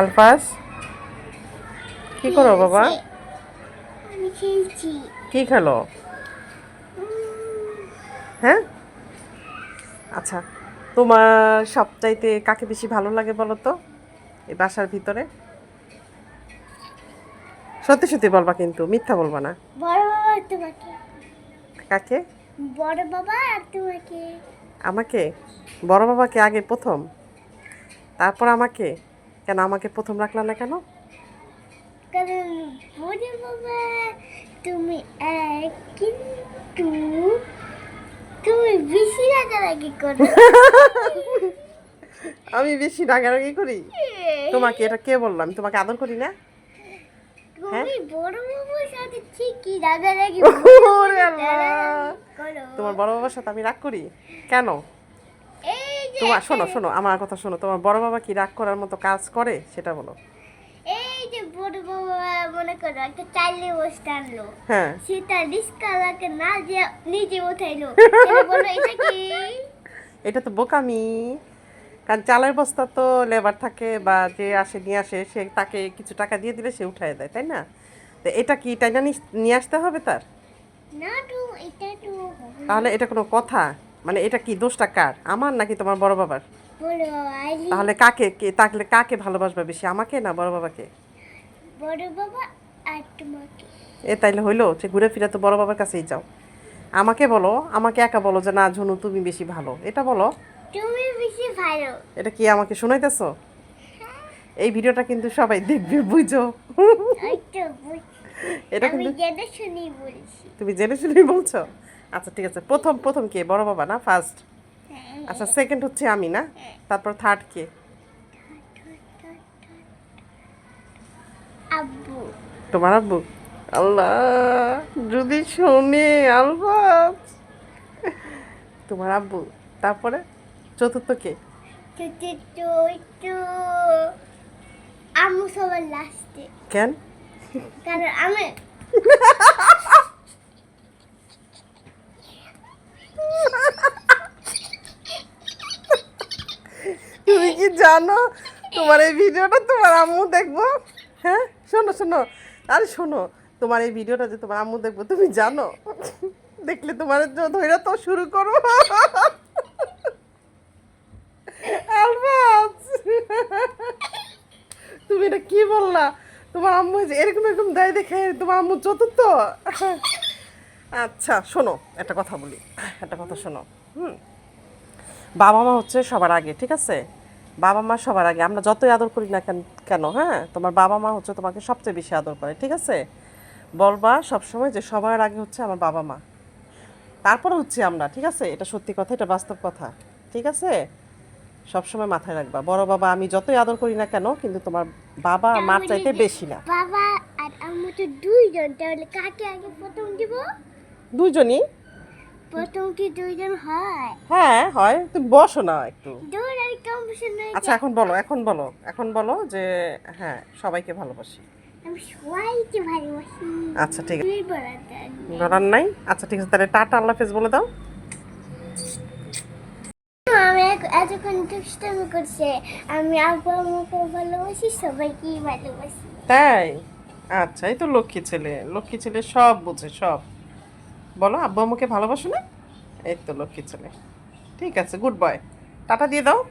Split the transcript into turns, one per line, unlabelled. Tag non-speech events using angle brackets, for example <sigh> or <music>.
Alphas? কি করো বাবা? কি খেলো? হ্যাঁ? আচ্ছা তোমার সবচাইতে কাকে বেশি ভালো লাগে বলো তো? এই বাসার ভিতরে? সত্যি সত্যি বলবা কিন্তু মিথ্যা বলবা না।
বড় বাবা তোমাকে।
কাকে?
বড় বাবা আর তোমাকে।
আমাকে? বড় বাবাকে আগে প্রথম? তারপর আমাকে? কেন আমাকে প্রথম রাখলা না কেন?
কারণ বড় বাবা তুমি কিন্তু তুমি বেশি রাগারাগি করো। <laughs>
আমি বেশি রাগারাগি করি? তোমাকে এটা কে বললাম আমি তোমাকে আদর করি না?
করো।
তোমার বড় বাবার সাথে আমি রাগ করি? কেন? তোমার শোনো শোনো আমার কথা শোনো তোমার বড় বাবা কি রাগ করার মতো কাজ করে? সেটা বলো।
এই যে বড় বাবা মনে করো একটা চাইলে বসতে আনলো
হ্যাঁ।
সেটা রিস্কালাকে না যে নিজে উঠাইলো। <laughs> বলো এটা কি?
এটা তো বোকামি। কারণ চালের বস্তা তো লেবার থাকে বা যে আসে নিয়ে আসে সে তাকে কিছু টাকা দিয়ে দিলে সে উঠায় দেয় তাই না? তো এটা কি তাই না নিয়ে আসতে হবে তার?
না তো এটা তো
তাহলে এটা কোনো কথা? মানে এটা কি দোষটা কার? আমার নাকি তোমার বড় বাবার? তাহলে কাকে কে তাহলে কাকে ভালোবাসবে বেশি আমাকে না বড় বাবাকে?
বড় বাবা আর তোমাকে।
এ তাইলে হইল যে ঘুরে ফিরে তো বড় বাবার কাছেই যাও। আমাকে বলো আমাকে একা বলো যে না ঝনু তুমি বেশি ভালো। এটা বলো।
তুমি বেশি ভালো।
এটা কি আমাকে শোনাইতেছো? এই ভিডিওটা কিন্তু সবাই দেখবে বুঝো। এটা কিন্তু
জেনে শুনি বলছি।
তুমি জেনে শুনেই বলছো? আচ্ছা ঠিক আছে। প্রথম প্রথম কে? বড় বাবা না? ফার্স্ট আচ্ছা সেকেন্ড হচ্ছে আমি না? তারপর থার্ড কে?
আব্বু।
তোমার আব্বু? আল্লাহ যদি শোনে আলবাস তোমার আব্বু? তারপরে? চতুর্থ কে? কেন?
কারণ আমি <laughs>
তুমি কি জানো? তোমার এই ভিডিওটা তোমার আম্মু দেখব। হ্যাঁ? শোনো শোনো। আরে শোনো, তোমার এই ভিডিওটা যে তোমার আম্মু দেখব, তুমি জানো? দেখলে তোমার ধৈর্য তো শুরু করো। তুমি এটা কি বললা? তোমার আম্মু যে এরকম এরকম দেয় দেখে তোমার আম্মু চতুর্থ? আচ্ছা শোনো, একটা কথা বলি। একটা কথা শোনো। হুম? বাবা মা হচ্ছে সবার আগে, ঠিক আছে? বাবা মা সবার আগে। আমরা যতই আদর করি না কেন কেন হ্যাঁ? তোমার বাবা মা হচ্ছে তোমাকে সবচেয়ে বেশি আদর করে ঠিক আছে? বলবা সবসময় যে সবার আগে হচ্ছে আমার বাবা মা। তারপরে হচ্ছে আমরা ঠিক আছে? এটা সত্যি কথা এটা বাস্তব কথা ঠিক আছে? সবসময় মাথায় রাখবা। বড় বাবা আমি যতই আদর করি না কেন কিন্তু তোমার বাবা আর মার চাইতে বেশি না।
বাবা আর আম্মু তো দুইজন তাহলে কাকে আগে প্রথম দিব?
দুজনই
প্রথম কি দুইজন হয়
হ্যাঁ হয়। তুমি বসো না একটু। আচ্ছা এখন বলো এখন বলো এখন বলো যে হ্যাঁ সবাইকে ভালোবাসি।
আমি সবাইকে ভালোবাসি।
আচ্ছা ঠিক আছে। বলার নাই আচ্ছা ঠিক আছে তাহলে টাটা আল্লাহ হাফেজ বলে দাও।
আমি এতক্ষণ দুষ্টামি করছে। আমি আব্বু আম্মুকে ভালোবাসি সবাইকেই ভালোবাসি।
তাই? আচ্ছা এই তো লক্ষ্মী ছেলে। লক্ষ্মী ছেলে সব বোঝে সব। বলো, আব্বু আম্মুকে ভালোবাসো না? এই তো লক্ষ্মী ছেলে। ঠিক আছে, গুড বয়। টাটা দিয়ে দাও।